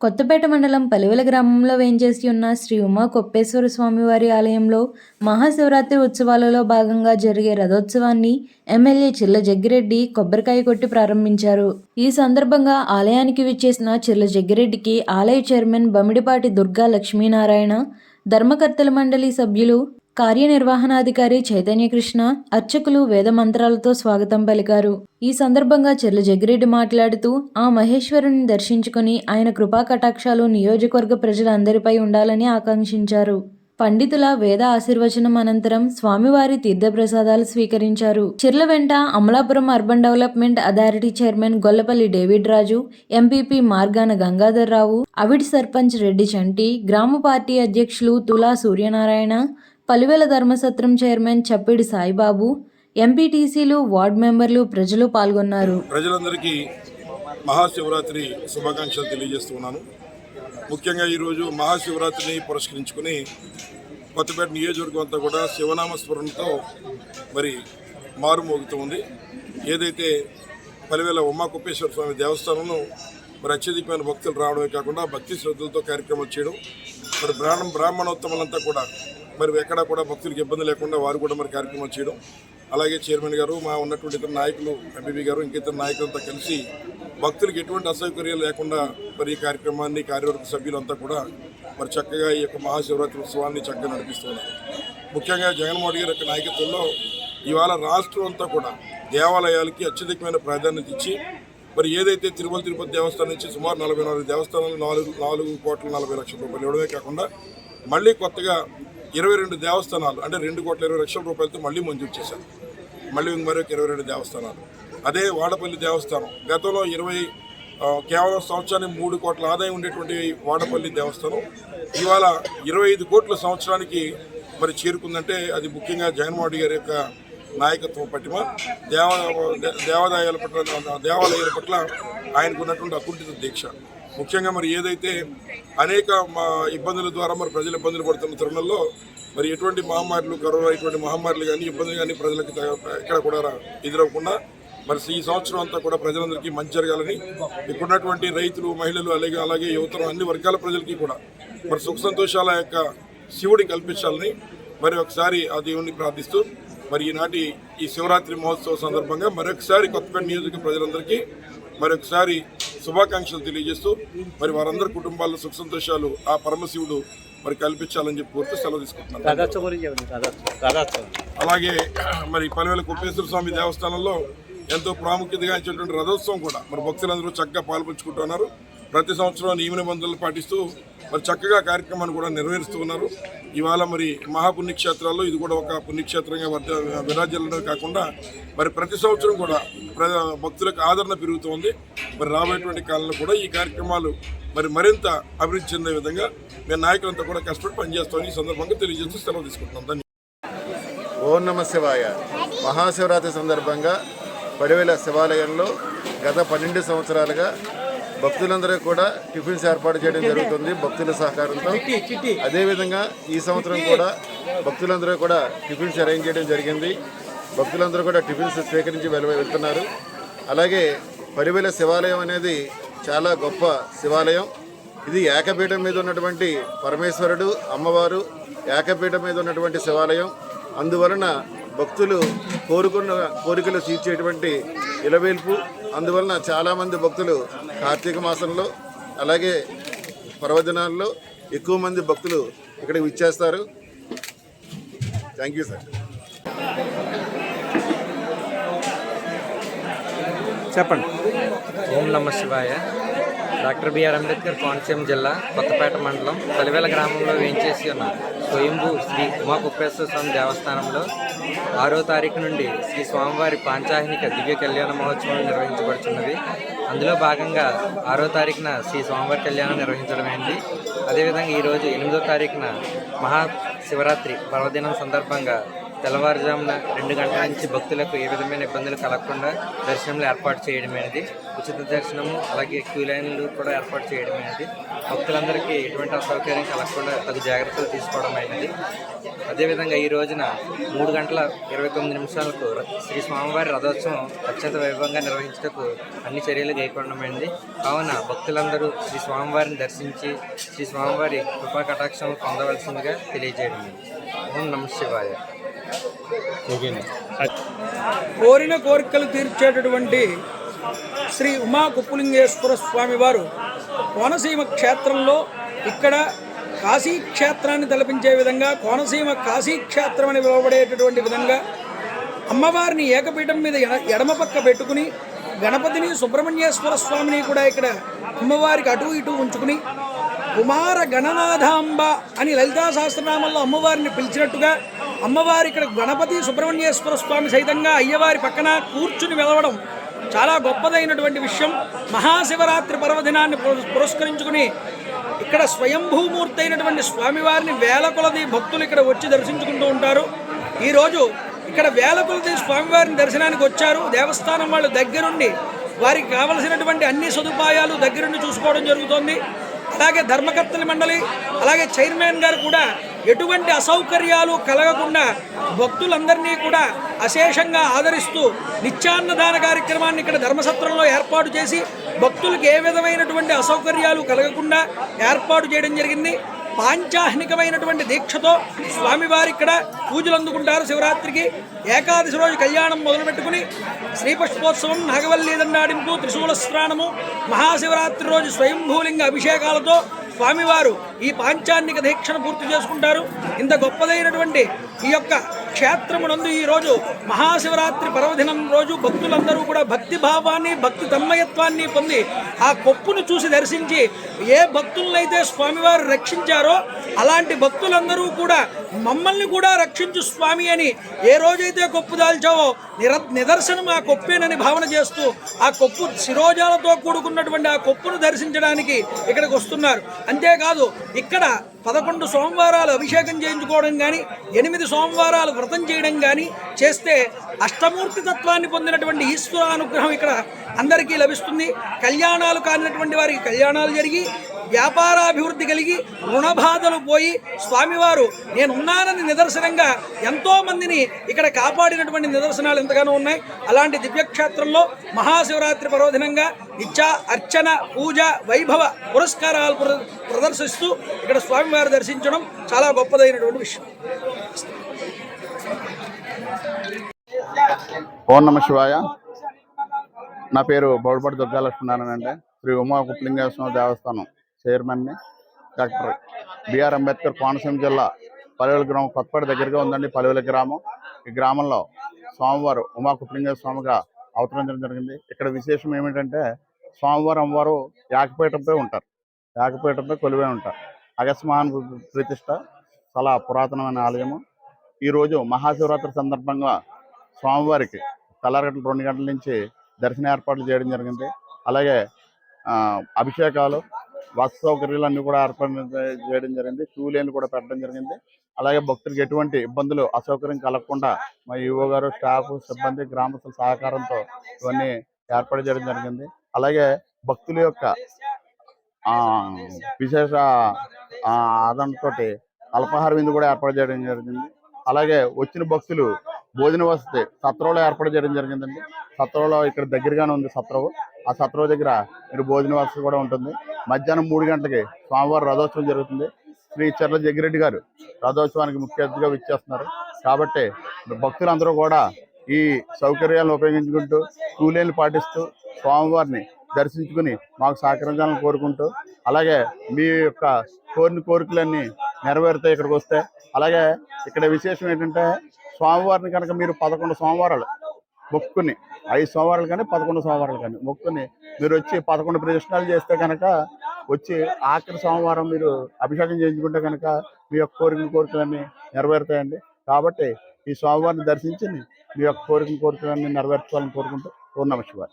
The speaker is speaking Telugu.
కొత్తపేట మండలం పలివెల గ్రామంలో వేంచేసి ఉన్న శ్రీ ఉమా కొప్పేశ్వర స్వామివారి ఆలయంలో మహాశివరాత్రి ఉత్సవాలలో భాగంగా జరిగే రథోత్సవాన్ని ఎమ్మెల్యే చిల్ల జగ్గిరెడ్డి కొబ్బరికాయ కొట్టి ప్రారంభించారు. ఈ సందర్భంగా ఆలయానికి విచ్చేసిన చిల్ల జగ్గిరెడ్డికి ఆలయ చైర్మన్ బమిడిపాటి దుర్గా లక్ష్మీనారాయణ ధర్మకర్తల మండలి సభ్యులు కార్యనిర్వహణాధికారి చైతన్యకృష్ణ అర్చకులు వేద మంత్రాలతో స్వాగతం పలికారు. ఈ సందర్భంగా చెర్ల జగ్గిరెడ్డి మాట్లాడుతూ ఆ మహేశ్వరుని దర్శించుకుని ఆయన కృపా కటాక్షాలు నియోజకవర్గ ప్రజలందరిపై ఉండాలని ఆకాంక్షించారు. పండితుల వేద ఆశీర్వచనం అనంతరం స్వామివారి తీర్థప్రసాదాలు స్వీకరించారు. చిర్ల వెంట Amalapuram urban development authority chairman Gollapalli David Raju MPP Margana Gangadhar Rao Avid sarpanch Reddy Chanti గ్రామ పార్టీ అధ్యక్షులు తులా సూర్యనారాయణ పలువెల ధర్మసత్రం చైర్మన్ చప్పిడి సాయిబాబు ఎంపీటీసీలు వార్డ్ మెంబర్లు ప్రజలు పాల్గొన్నారు. ప్రజలందరికీ మహాశివరాత్రి శుభాకాంక్షలు తెలియజేస్తున్నాను ముఖ్యంగా ఈరోజు మహాశివరాత్రిని పురస్కరించుకుని కొత్తపేట నియోజకవర్గం అంతా కూడా శివనామ స్మరణతో మరి మారుమోగుతూ ఉంది. ఏదైతే పలివేల ఉమాకుప్పేశ్వర స్వామి దేవస్థానంలో మరి అత్యధికమైన భక్తులు రావడమే కాకుండా భక్తి శ్రద్ధలతో కార్యక్రమాలు చేయడం మరి బ్రాహ్మణ బ్రాహ్మణోత్తములంతా కూడా మరి ఎక్కడా కూడా భక్తులకు ఇబ్బంది లేకుండా వారు కూడా మరి కార్యక్రమం చేయడం. అలాగే చైర్మన్ గారు మా ఉన్నటువంటి ఇతర నాయకులు ఎంపీబీ గారు ఇంక ఇతర నాయకులంతా కలిసి భక్తులకు ఎటువంటి అసౌకర్యాలు లేకుండా మరి ఈ కార్యక్రమాన్ని కార్యవర్గ సభ్యులంతా కూడా మరి చక్కగా ఈ యొక్క మహాశివరాత్రి ఉత్సవాన్ని చక్కగా నడిపిస్తున్నారు. ముఖ్యంగా జగన్మోహన్ గారి యొక్క నాయకత్వంలో ఇవాళ రాష్ట్రం అంతా కూడా దేవాలయాలకి అత్యధికమైన ప్రాధాన్యత ఇచ్చి మరి ఏదైతే తిరుమల తిరుపతి దేవస్థానం నుంచి సుమారు నలభై నాలుగు దేవస్థానాలు నాలుగు నాలుగు కోట్ల నలభై లక్షల రూపాయలు ఇవ్వడమే కాకుండా మళ్ళీ కొత్తగా ఇరవై రెండు దేవస్థానాలు అంటే రెండు కోట్ల ఇరవై లక్షల రూపాయలతో మళ్ళీ మంజూరు చేశారు. మళ్ళీ మరొక ఇరవై రెండు దేవస్థానాలు. అదే వాడపల్లి దేవస్థానం. గతంలో ఇరవై కేవలం సంవత్సరానికి మూడు కోట్ల ఆదాయం ఉండేటువంటి వాడపల్లి దేవస్థానం ఇవాళ ఇరవై ఐదు కోట్ల సంవత్సరానికి మరి చేరుకుందంటే అది ముఖ్యంగా జగన్మోహన్ రెడ్డి గారి యొక్క నాయకత్వం పట్టిమ. దేవ దేవాదాయాల పట్ల దేవాలయాల పట్ల ఆయనకున్నటువంటి అకుంఠిత దీక్ష. ముఖ్యంగా మరి ఏదైతే అనేక మా ఇబ్బందుల ద్వారా మరి ప్రజలు ఇబ్బందులు పడుతున్న తరుణంలో మరి ఎటువంటి మహమ్మారులు కరోనా ఇటువంటి మహమ్మారులు కానీ ఇబ్బందులు కానీ ప్రజలకు ఎక్కడ కూడా రా- ఎదురవ్వకుండా మరి ఈ సంవత్సరం అంతా కూడా ప్రజలందరికీ మంచి జరగాలని ఇప్పుడున్నటువంటి రైతులు మహిళలు అలాగే అలాగే యువతరం అన్ని వర్గాల ప్రజలకి కూడా మరి సుఖ సంతోషాల యొక్క శివుడి కల్పించాలని మరి ఒకసారి ఆ దేవుణ్ణి ప్రార్థిస్తూ మరి ఈనాటి ఈ శివరాత్రి మహోత్సవం సందర్భంగా మరొకసారి కొత్తపేట నియోజక ప్రజలందరికీ మరొకసారి శుభాకాంక్షలు తెలియజేస్తూ మరి వారందరి కుటుంబాల్లో సుఖ సంతోషాలు ఆ పరమశివుడు మరి కల్పించాలని చెప్పి కోరుతూ సెలవు తీసుకుంటున్నాను. అలాగే మరి పలువేల కుప్పేశ్వర స్వామి దేవస్థానంలో ఎంతో ప్రాముఖ్యతగా ఇచ్చినటువంటి రథోత్సవం కూడా మరి భక్తులందరూ చక్కగా పాల్పంచుకుంటున్నారు ప్రతి సంవత్సరం నియమ నిబంధనలు పాటిస్తూ మరి చక్కగా కార్యక్రమాన్ని కూడా నిర్వహిస్తూ ఉన్నారు. ఇవాళ మరి మహాపుణ్యక్షేత్రాల్లో ఇది కూడా ఒక పుణ్యక్షేత్రంగా వర్ధ విరాజిల్లడమే కాకుండా మరి ప్రతి సంవత్సరం కూడా భక్తులకు ఆదరణ పెరుగుతోంది. మరి రాబోయేటువంటి కాలంలో కూడా ఈ కార్యక్రమాలు మరి మరింత అభివృద్ధి చెందే విధంగా మేము నాయకులంతా కూడా కష్టపడి పనిచేస్తామని ఈ సందర్భంగా తెలియజేస్తూ సెలవు తీసుకుంటున్నాం. ఓం నమ శివాయ. మహాశివరాత్రి సందర్భంగా పడివేల శివాలయంలో గత పన్నెండు సంవత్సరాలుగా భక్తులందరూ కూడా టిఫిన్స్ ఏర్పాటు చేయడం జరుగుతుంది భక్తుల సహకారంతో. అదేవిధంగా ఈ సంవత్సరం కూడా భక్తులందరూ కూడా టిఫిన్స్ అరేంజ్ చేయడం జరిగింది. భక్తులందరూ కూడా టిఫిన్స్ స్వీకరించి వెళ వెళ్తున్నారు. అలాగే పడివేల శివాలయం అనేది చాలా గొప్ప శివాలయం. ఇది ఏకపీఠం మీద ఉన్నటువంటి పరమేశ్వరుడు అమ్మవారు ఏకపీఠం మీద ఉన్నటువంటి శివాలయం. అందువలన భక్తులు కోరుకున్న కోరికలు తీర్చేటువంటి ఇలవేల్పు అందువలన చాలామంది భక్తులు కార్తీక మాసంలో అలాగే పర్వదినాల్లో ఎక్కువ మంది భక్తులు ఇక్కడికి విచ్చేస్తారు. థ్యాంక్ యూ సార్ చెప్పండి. ఓం నమ శివాయ. డాక్టర్ బిఆర్ అంబేద్కర్ కోనసీమ జిల్లా కొత్తపేట మండలం పలివేల గ్రామంలో వేంచేసి ఉన్న స్వయంభూ శ్రీ ఉమాకుప్పేశ్వర స్వామి దేవస్థానంలో ఆరో తారీఖు నుండి శ్రీ స్వామివారి పాంచాహినిక దివ్య కళ్యాణ మహోత్సవం నిర్వహించబడుతున్నది అందులో భాగంగా ఆరో తారీఖున శ్రీ స్వామివారి కళ్యాణం నిర్వహించడమైంది. అదేవిధంగా ఈరోజు ఎనిమిదో తారీఖున మహా శివరాత్రి పర్వదినం సందర్భంగా తెల్లవారుజామున రెండు గంటల నుంచి భక్తులకు ఏ విధమైన ఇబ్బందులు కలగకుండా దర్శనంలో ఏర్పాటు చేయడమైనది. ఉచిత దర్శనము అలాగే క్యూ లైన్లు కూడా ఏర్పాటు చేయడమైనది. భక్తులందరికీ ఎటువంటి అసౌకర్యం కలగకుండా తగు జాగ్రత్తలు తీసుకోవడం అయినది. అదేవిధంగా ఈ రోజున మూడు గంటల ఇరవై తొమ్మిది నిమిషాలకు శ్రీ స్వామివారి రథోత్సవం అత్యంత వైభవంగా నిర్వహించుటకు అన్ని చర్యలు కైకొనడమైంది కావున భక్తులందరూ శ్రీ స్వామివారిని దర్శించి శ్రీ స్వామివారి కృపా కటాక్షం పొందవలసిందిగా తెలియజేయడం ఓం నమ శివాయ. కోరిన కోరికలు తీర్చేటటువంటి శ్రీ ఉమా కుప్పులింగేశ్వర స్వామి వారు కోనసీమ క్షేత్రంలో ఇక్కడ కాశీ క్షేత్రాన్ని తలపించే విధంగా కోనసీమ కాశీ క్షేత్రం అని పిలువబడేటటువంటి విధంగా అమ్మవారిని ఏకపీఠం మీద ఎడ- ఎడమ పక్క పెట్టుకుని గణపతిని సుబ్రహ్మణ్యేశ్వర స్వామిని కూడా ఇక్కడ అమ్మవారికి అటు ఇటు ఉంచుకుని కుమార గణనాథాంబ అని లలితా సహస్రనామంలో అమ్మవారిని పిలిచినట్టుగా అమ్మవారి ఇక్కడ గణపతి సుబ్రహ్మణ్యేశ్వర స్వామి సైతంగా అయ్యవారి పక్కన కూర్చుని వెలవడం చాలా గొప్పదైనటువంటి విషయం. మహాశివరాత్రి పర్వదినాన్ని పురస్కరించుకుని ఇక్కడ స్వయంభూమూర్తి అయినటువంటి స్వామివారిని వేల కొలది భక్తులు ఇక్కడ వచ్చి దర్శించుకుంటూ ఉంటారు. ఈరోజు ఇక్కడ వేల కొలది స్వామివారిని దర్శనానికి వచ్చారు. దేవస్థానం వాళ్ళు దగ్గరుండి వారికి కావలసినటువంటి అన్ని సదుపాయాలు దగ్గరుండి చూసుకోవడం జరుగుతోంది. అలాగే ధర్మకర్తల మండలి అలాగే చైర్మన్ గారు కూడా ఎటువంటి అసౌకర్యాలు కలగకుండా భక్తులందరినీ కూడా అశేషంగా ఆదరిస్తూ నిత్యాన్నదాన కార్యక్రమాన్ని ఇక్కడ ధర్మసత్రంలో ఏర్పాటు చేసి భక్తులకు ఏ విధమైనటువంటి అసౌకర్యాలు కలగకుండా ఏర్పాటు చేయడం జరిగింది. పాంచాహ్నికమైనటువంటి దీక్షతో స్వామివారి ఇక్కడ పూజలు అందుకుంటారు శివరాత్రికి. ఏకాదశి రోజు కళ్యాణం మొదలుపెట్టుకుని శ్రీపుష్పోత్సవం నాగవల్లి దండాడింపు త్రిశూల స్నానము మహాశివరాత్రి రోజు స్వయంభూలింగ అభిషేకాలతో స్వామివారు ఈ పాంచాన్నిక దీక్షను పూర్తి చేసుకుంటారు. ఇంత గొప్పదైనటువంటి ఈ యొక్క క్షేత్రమునందు ఈరోజు మహాశివరాత్రి పర్వదినం రోజు భక్తులందరూ కూడా భక్తి భావాన్ని భక్తి తన్మయత్వాన్ని పొంది ఆ కొప్పును చూసి దర్శించి ఏ భక్తులనైతే స్వామివారు రక్షించారో అలాంటి భక్తులందరూ కూడా మమ్మల్ని కూడా రక్షించు స్వామి అని ఏ రోజైతే కొప్పు దాల్చావో నిర నిదర్శనం ఆ కొప్పేనని భావన చేస్తూ ఆ కొప్పు శిరోజాలతో కూడుకున్నటువంటి ఆ కొప్పును దర్శించడానికి ఇక్కడికి వస్తున్నారు. అంతేకాదు ఇక్కడ పదకొండు సోమవారాలు అభిషేకం చేయించుకోవడం కానీ ఎనిమిది సోమవారాలు వ్రతం చేయడం కానీ చేస్తే అష్టమూర్తి తత్వాన్ని పొందినటువంటి ఈశ్వర అనుగ్రహం ఇక్కడ అందరికీ లభిస్తుంది. కళ్యాణాలు కానినటువంటి వారికి కళ్యాణాలు జరిగి వ్యాపారాభివృద్ధి కలిగి రుణబాధలు పోయి స్వామివారు నేను ఉన్నానని నిదర్శనంగా ఎంతో మందిని ఇక్కడ కాపాడినటువంటి నిదర్శనాలు ఎంతగానో ఉన్నాయి. అలాంటి దివ్యక్షేత్రంలో మహాశివరాత్రి పర్వదినంగా నిత్య అర్చన పూజ వైభవ పురస్కారాలు ప్ర- ప్రదర్శిస్తూ ఇక్కడ స్వామివారు దర్శించడం చాలా గొప్పదైనటువంటి విషయం. ఓం నమ శివాయ. నా పేరు బౌడపడి దుర్గాలక్ష్మీనారాయణ అంటే శ్రీ ఉమా కుప్లింగేశ్వర దేవస్థానం. చైర్మన్ని డాక్టర్ బిఆర్ అంబేద్కర్ కోనసీమ జిల్లా పలువుల గ్రామం కొత్తపేట దగ్గరగా ఉందండి పలువుల గ్రామం. ఈ గ్రామంలో స్వామివారు ఉమా కుప్లింగ స్వామిగా అవతరించడం జరిగింది. ఇక్కడ విశేషం ఏమిటంటే స్వామివారు అమ్మవారు యాకపీఠంపై ఉంటారు. యాకపీఠంపై కొలువై ఉంటారు. అగస్మహాన్ ప్రతిష్ట చాలా పురాతనమైన ఆలయము. ఈరోజు మహాశివరాత్రి సందర్భంగా స్వామివారికి తెల్లారగంటల రెండు గంటల నుంచి దర్శన ఏర్పాట్లు చేయడం జరిగింది. అలాగే అభిషేకాలు వసతి సౌకర్యాలన్నీ కూడా ఏర్పాటు చేయడం జరిగింది. క్యూ లైన్లు కూడా పెట్టడం జరిగింది. అలాగే భక్తులకు ఎటువంటి ఇబ్బందులు అసౌకర్యం కలగకుండా మా ఈవో గారు స్టాఫ్ సిబ్బంది గ్రామస్తుల సహకారంతో ఇవన్నీ ఏర్పాటు చేయడం జరిగింది. అలాగే భక్తుల యొక్క ఆ, విశేష ఆ, ఆదరణతో అల్పాహార విందు కూడా ఏర్పాటు చేయడం జరిగింది. అలాగే వచ్చిన భక్తులు భోజన వసతి సత్రంలో ఏర్పాటు చేయడం జరిగిందండి. సత్రంలో ఇక్కడ దగ్గరగానే ఉంది సత్రం ఆ సత్రం దగ్గర మీరు భోజన వసతి కూడా ఉంటుంది. మధ్యాహ్నం మూడు గంటలకి స్వామివారి రథోత్సవం జరుగుతుంది. శ్రీ చర్ల జగ్గిరెడ్డి గారు రథోత్సవానికి ముఖ్య అతిథిగా విచ్చేస్తున్నారు. కాబట్టి భక్తులందరూ కూడా ఈ సౌకర్యాలను ఉపయోగించుకుంటూ కూలీలు పాటిస్తూ స్వామివారిని దర్శించుకుని మాకు సహకరించాలని కోరుకుంటూ అలాగే మీ యొక్క కోరిన కోరికలన్నీ నెరవేరుతాయి ఇక్కడికి వస్తే. అలాగే ఇక్కడ విశేషం ఏంటంటే స్వామివారిని కనుక మీరు పదకొండు సోమవారాలు మొక్కుని ఐదు సోమవారాలు కానీ పదకొండు సోమవారాలు కానీ మొక్కుని మీరు వచ్చి పదకొండు ప్రదక్షిణాలు చేస్తే కనుక వచ్చి ఆఖరి సోమవారం మీరు అభిషేకం చేయించుకుంటే కనుక మీ యొక్క కోరికలు కోరికలన్నీ నెరవేరుతాయండి. కాబట్టి ఈ స్వామివారిని దర్శించి మీ యొక్క కోరికలు కోరికలన్నీ నెరవేర్చుకోవాలని కోరుకుంటూ ఓ శివారి